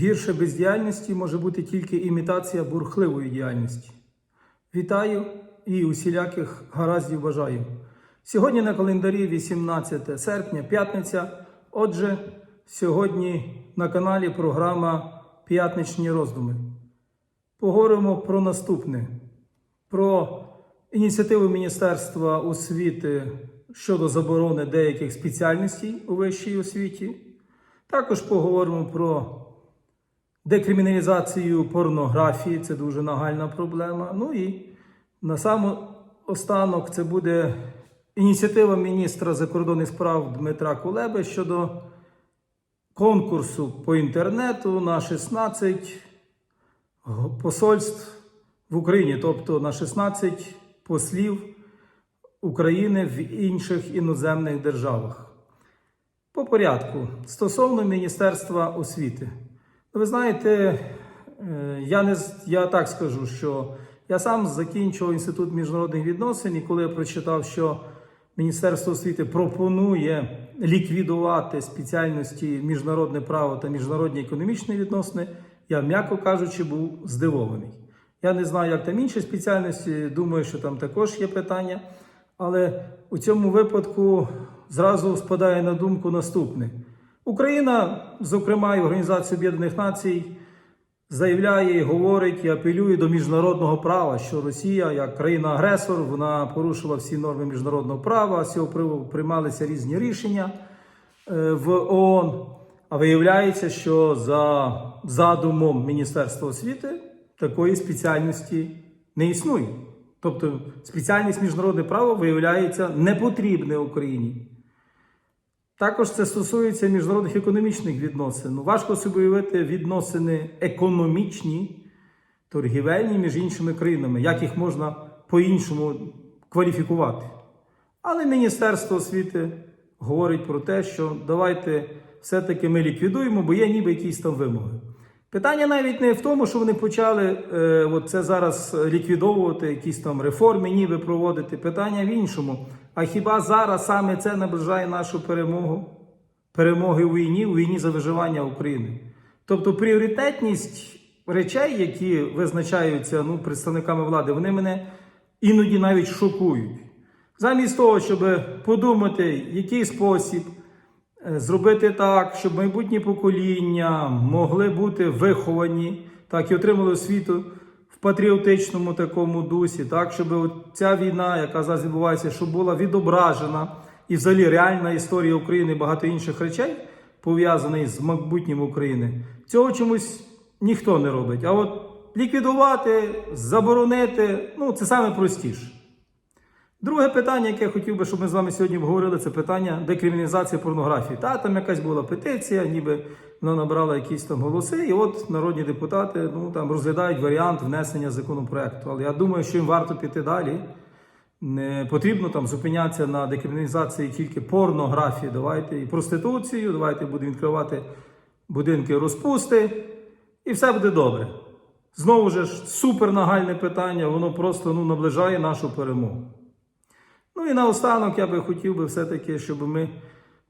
Гірше бездіяльності може бути тільки імітація бурхливої діяльності. Вітаю і усіляких гараздів бажаю. Сьогодні на календарі 18 серпня, п'ятниця. Отже, сьогодні на каналі програма П'ятничні роздуми. Поговоримо про наступне: про ініціативу Міністерства освіти щодо заборони деяких спеціальностей у вищій освіті. Також поговоримо про декриміналізацію порнографії, це дуже нагальна проблема. Ну і на сам останок це буде ініціатива міністра закордонних справ Дмитра Кулеби щодо конкурсу по інтернету на 16 посольств в Україні, тобто на 16 послів України в інших іноземних державах. По порядку, стосовно Міністерства освіти. Ну, Ви знаєте, е, я, не, я так скажу, що я сам закінчував інститут міжнародних відносин, і коли я прочитав, що Міністерство освіти пропонує ліквідувати спеціальності міжнародне право та міжнародні економічні відносини, я, м'яко кажучи, був здивований. Я не знаю, як там інші спеціальності, думаю, що там також є питання. Але у цьому випадку зразу спадає на думку наступне: Україна, зокрема, і Організація Об'єднаних Націй, заявляє, говорить і апелює до міжнародного права, що Росія, як країна-агресор, вона порушила всі норми міжнародного права. З цього приймалися різні рішення е, в ООН. А виявляється, що за задумом Міністерства освіти такої спеціальності не існує. Тобто спеціальність міжнародне право виявляється не потрібне Україні. Також це стосується міжнародних економічних відносин. Ну, важко собі уявити відносини економічні, торгівельні між іншими країнами, як їх можна по-іншому кваліфікувати. Але Міністерство освіти говорить про те, що давайте все-таки ми ліквідуємо, бо є ніби якісь там вимоги. Питання навіть не в тому, що вони почали е, от це зараз ліквідовувати, якісь там реформи, ніби проводити. Питання в іншому. А хіба зараз саме це наближає нашу перемогу? Перемоги у війні, у війні за виживання України? Тобто пріоритетність речей, які визначаються ну, представниками влади, вони мене іноді навіть шокують. Замість того, щоб подумати, який спосіб е, зробити так, щоб майбутні покоління могли бути виховані, так і отримали освіту патріотичному такому дусі, так, щоб ця війна, яка зараз відбувається, щоб була відображена і взагалі реальна історія України і багато інших речей, пов'язаних з майбутнім України, цього чомусь ніхто не робить. А от ліквідувати, заборонити ну це саме простіше. Друге питання, яке я хотів би, щоб ми з вами сьогодні обговорили, це питання декриміналізації порнографії. Та там якась була петиція, ніби вона набрала якісь там голоси, і от народні депутати ну там розглядають варіант внесення законопроекту. Але я думаю, що їм варто піти далі. Не потрібно там зупинятися на декриміналізації тільки порнографії. Давайте і проституцію, давайте будемо відкривати будинки розпусти, і все буде добре. Знову ж супернагальне питання, воно просто ну, наближає нашу перемогу. Ну і наостанок я би хотів би все-таки, щоб ми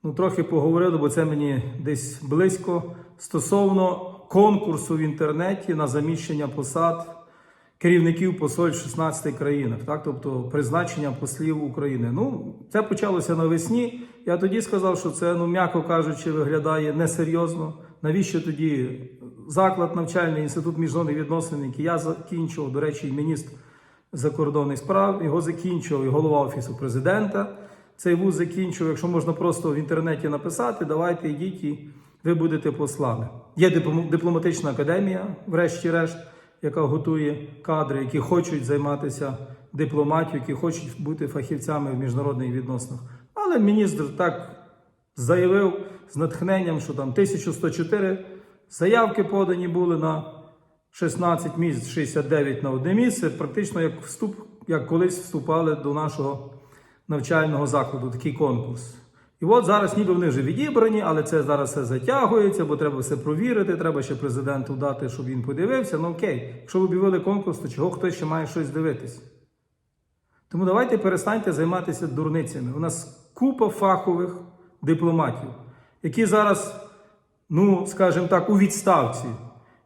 ну, трохи поговорили, бо це мені десь близько стосовно конкурсу в інтернеті на заміщення посад керівників посольств в 16 країнах, так? тобто призначення послів України. Ну, це почалося навесні. Я тоді сказав, що це, ну, м'яко кажучи, виглядає несерйозно. Навіщо тоді заклад навчальний інститут міжнародних відносин, який я закінчував, до речі, міністр закордонних справ, його закінчував і голова офісу президента. Цей вуз закінчував, якщо можна просто в інтернеті написати, давайте йдіть і ви будете послами. Є дипломатична академія, врешті-решт, яка готує кадри, які хочуть займатися дипломатією, які хочуть бути фахівцями в міжнародних відносинах. Але міністр так заявив з натхненням, що там 1104 заявки подані були на 16 місць, 69 на одне місце, практично як вступ, як колись вступали до нашого навчального закладу, такий конкурс. І от зараз ніби вони вже відібрані, але це зараз все затягується, бо треба все провірити, треба ще президенту дати, щоб він подивився. Ну окей, якщо ви об'явили конкурс, то чого хтось ще має щось дивитися? Тому давайте перестаньте займатися дурницями. У нас купа фахових дипломатів, які зараз ну, скажімо так, у відставці.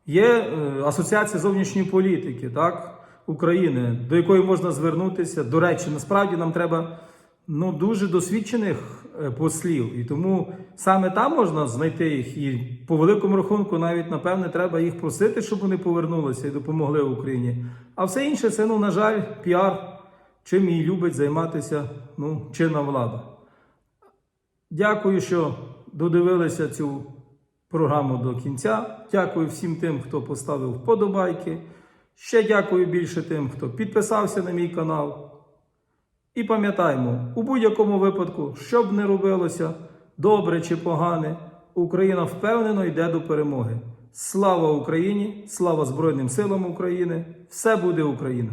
Є е, Асоціація зовнішньої політики так, України, до якої можна звернутися. До речі, насправді нам треба ну, дуже досвідчених е, послів. І тому саме там можна знайти їх. І по великому рахунку, навіть напевне, треба їх просити, щоб вони повернулися і допомогли Україні. А все інше це, ну, на жаль, піар, чим і любить займатися ну, чинна влада. Дякую, що додивилися цю програму до кінця. Дякую всім тим, хто поставив вподобайки. Ще дякую більше тим, хто підписався на мій канал. І пам'ятаймо, у будь-якому випадку, що б не робилося, добре чи погане, Україна впевнено йде до перемоги. Слава Україні! Слава Збройним силам України! Все буде Україна!